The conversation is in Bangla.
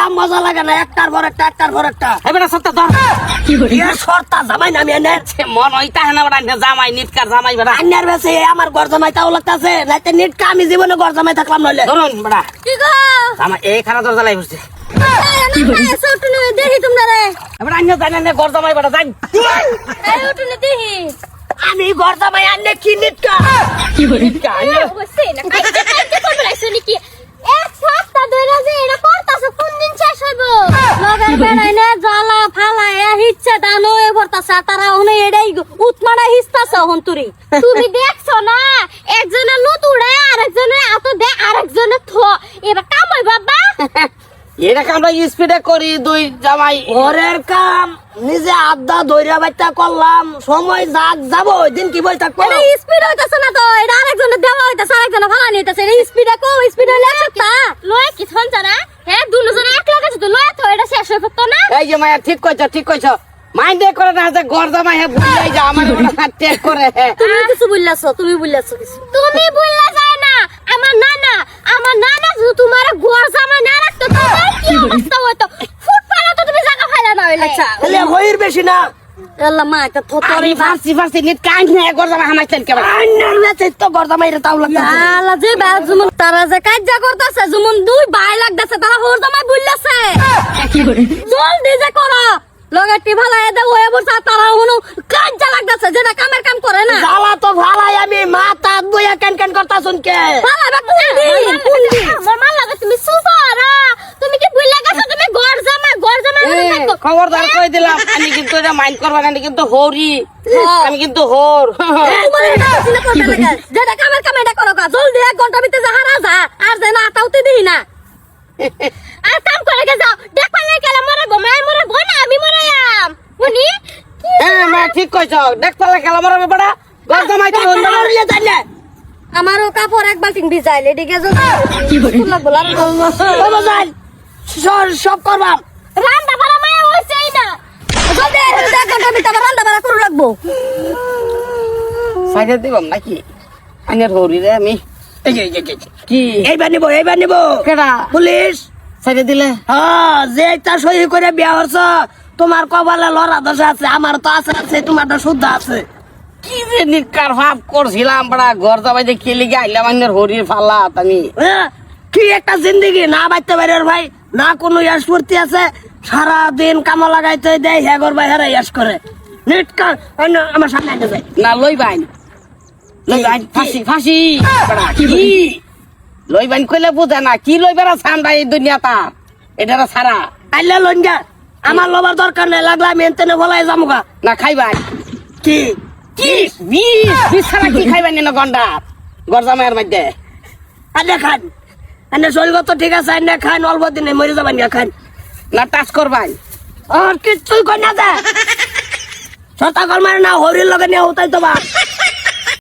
কাম মজা লাগে না একটার পর একটা একটার পর একটা। এবারে সত্তা ধর। জামাই নামি এনে মন হইতা হেনা বড় আইনে জামাই নিটকার জামাই বেড়া বেশি আমার ঘর জামাই তাও লাগতেছে নাইতে নিটকা আমি জীবনে ঘর জামাই থাকলাম নইলে। ধরুন বেড়া কি গো? জামাই এই খানা দরজা লাই বসছে। কি দেখি তোমরা রে। এবারে আইনে জানি না ঘর জামাই বেড়া যাই। এই উঠুন দেখি। আমি ঘর জামাই আনলে কি নিটকা? নিটকা আইনে। অবশ্যই না কাইতে কাইতে করবে রাইছো নাকি এক সপ্তাহ ধরে যে এটা করতাছ কোন দিন শেষ হইব লগের বেড়াই না জ্বালা ফালা এ হিচ্ছে দান হয়ে ভরতাছে আর তারা ওনে এটাই উতমারা হিস্তাছে হন্তুরি তুমি দেখছ না? একজনে নুত উড়ে আরেকজনে আত দে আরেকজনে থ। এবার কাম হই বাবা এটাকে আমরা স্পিডে করি দুই জামাই। ঘরের কাম নিজে আড্ডা বাচ্চা করলাম। সময় যাক যাব ওই দিন কি বই থাকব? স্পিড হইতাছে না তো এটা আরেকজনে দেওয়া হইতাছে আরেকজনে ফালা নিতেছে এটা স্পিডে কো স্পিড হইলে একটা লয় কি জানা হ্যাঁ দুজনে এক লাগাছে তো লয় তো এটা শেষ হই পড়তো না এই যে মায়া ঠিক কইছ ঠিক কইছ। মাইন্ডে করে না যে জামাই হ্যাঁ ভুলে যা আমার হাত টেক করে তুমি কিছু বললাছো তুমি বললাছো কিছু। তুমি বললা যায় না আমার নানা আমার নানা যদি তোমার না রাখতো তো কি অবস্থা হতো ফুট পালা তো তুমি জায়গা ফাইলা না হইলে। আচ্ছা তাহলে হইর বেশি না। আল্লাহ মা এটা থতরি ফার্সি ফার্সি হামাইছেন কেবল। তো তাও যে বা জুমন তারা যে কাজ্জা করতেছে জুমন দুই ভাই লাগতেছে তারা হোর জামাই বললাছে জলদি যে করো লগাটি ভালা এদে ওয়ে বসা তারা হনো কাজ্জা লাগতেছে যেটা কামের কাম করে না। জ্বালা তো ভালাই আমি মাথা বইয়া কেন কেন করতা শুনকে ভালা বা কুন্দি কুন্দি আমার মা লাগে তুমি সুপারা তুমি কি ভুল লাগাছো? তুমি গড় জামা গড় জামা থাকো। খবরদার কই দিলাম? আমি কিন্তু এটা মাইন্ড করবা না আমি কিন্তু হরি। আমি কিন্তু হোর। তোমার এটা চিন্তা করতে লাগে। যেটা কামের কাম এটা করো জলদি এক ঘণ্টা ভিতরে যা হারা যা। আর যে না আতাউতে দিই না আর কাম করে গে যাও দেখ পালে গেলে মরে গো মাই মরে গো না আমি মরে আম বুনি হ্যাঁ মা ঠিক কইছ দেখতে লাগে খেলা মারা বেটা ঘর জামাই তো না। মরলে জানলে আমারও কাপড় এক বালতিং ভিজাইলে এদিকে কি লাগবো ও বাজান সব সব করবাম রান্না বাড়া মায়া হইছেই না জলদি এক ঘণ্টা ভিতরে রান্না বাড়া করে লাগবো। সাইডে দিবাম নাকি? আইনের হরি রে আমি। এই যে, এই যে। কি? এইবার নিবো এইবার নিবো। কেডা? পুলিশ। সাইডে দিলে? হ্যাঁ যে একটা সহি করে বিয়া হচ্ছ তোমার কপালে লড়া দশা আছে আমার তো আছে আছে তোমারটা শুদ্ধ আছে। কি যে নিকার ভাব করছিলাম বড়া ঘর জামাই যে খেলি গে আইলাম আইনের হরির ফালাত আমি হ্যাঁ? কি একটা জিন্দগি না বাইতে পারে ভাই না কোনো ইয়াস ফুর্তি আছে সারা দিন কামা লাগাইতে দেয় হ্যাগর ভাই হারা ইয়াস করে। নেট কার অন্য আমার সামনে আইতে যায় না লই বাইন। লই বাইন ফাঁসি ফাঁসি। কি লই বাইন কইলে বুঝে না কি লই বেড়া সান্ডা এই দুনিয়া তার এটা সারা। আইলে লঞ্জা আমার লবার দরকার নেই লাগলা আমি এনতেনে বলাই যামুগা না খাইবাই কি কি? বিষ বিষ ছাড়া কি খাইবেন না গন্ডা? ঘর জামাইয়ের মধ্যে। আনে খান। আনে শরীর তো ঠিক আছে আনে খান অল্প দিনে মরে যাবেন গা খান। না টাচ করবাই। আর কিচ্ছুই কই না দে। কল মারে না হরির লগে নিয়ে হতাই তো বা